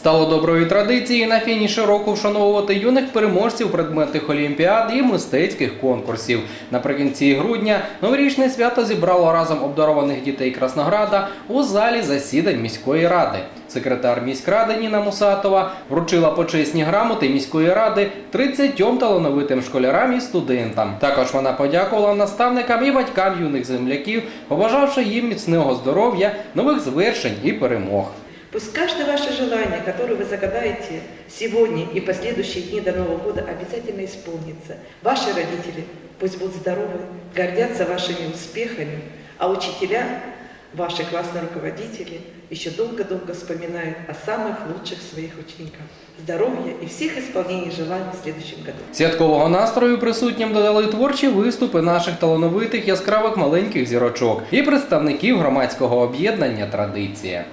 Стало доброю традицією на фініші року вшановувати юних переможців предметних олімпіад і мистецьких конкурсів. Наприкінці грудня новорічне свято зібрало разом обдарованих дітей Краснограда у залі засідань міської ради. Секретар міськради Ніна Мусатова вручила почесні грамоти міської ради 30 талановитим школярам і студентам. Також вона подякувала наставникам і батькам юних земляків, побажавши їм міцного здоров'я, нових звершень і перемог. Пусть каждое ваше желание, которое вы загадаете сегодня и последующие дни до Нового года, обязательно исполнится. Ваши родители пусть будут здоровы, гордятся вашими успехами, а учителя, ваши классные руководители еще долго-долго вспоминают о самых лучших своих учениках. Здоровья и всех исполнений желаний в следующем году. Святкового настрою присутнім додали творчі виступи наших талановитих яскравих маленьких зірочок і представників громадського об'єднання Традиція.